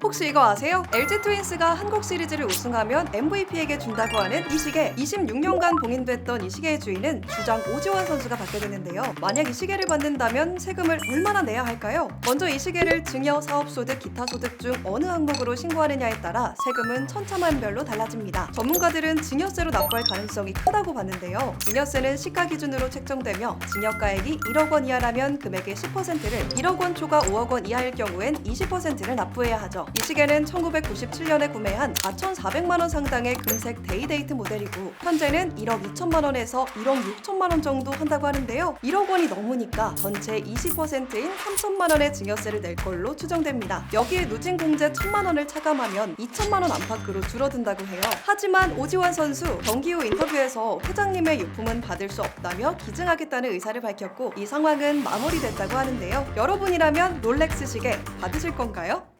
혹시 이거 아세요? LG 트윈스가 한국 시리즈를 우승하면 MVP에게 준다고 하는 이 시계 26년간 봉인됐던 이 시계의 주인은 주장 오지원 선수가 받게 되는데요. 만약 이 시계를 받는다면 세금을 얼마나 내야 할까요? 먼저 이 시계를 증여, 사업소득, 기타 소득 중 어느 항목으로 신고하느냐에 따라 세금은 천차만별로 달라집니다. 전문가들은 증여세로 납부할 가능성이 크다고 봤는데요. 증여세는 시가 기준으로 책정되며 증여가액이 1억 원 이하라면 금액의 10%를 1억 원 초과 5억 원 이하일 경우엔 20%를 납부해야 하죠. 이 시계는 1997년에 구매한 4,400만 원 상당의 금색 데이데이트 모델이고 현재는 1억 2천만 원에서 1억 6천만 원 정도 한다고 하는데요. 1억 원이 넘으니까 전체 20%인 3천만 원의 증여세를 낼 걸로 추정됩니다. 여기에 누진 공제 1천만 원을 차감하면 2천만 원 안팎으로 줄어든다고 해요. 하지만 오지환 선수 경기 후 인터뷰에서 회장님의 유품은 받을 수 없다며 기증하겠다는 의사를 밝혔고 이 상황은 마무리됐다고 하는데요. 여러분이라면 롤렉스 시계 받으실 건가요?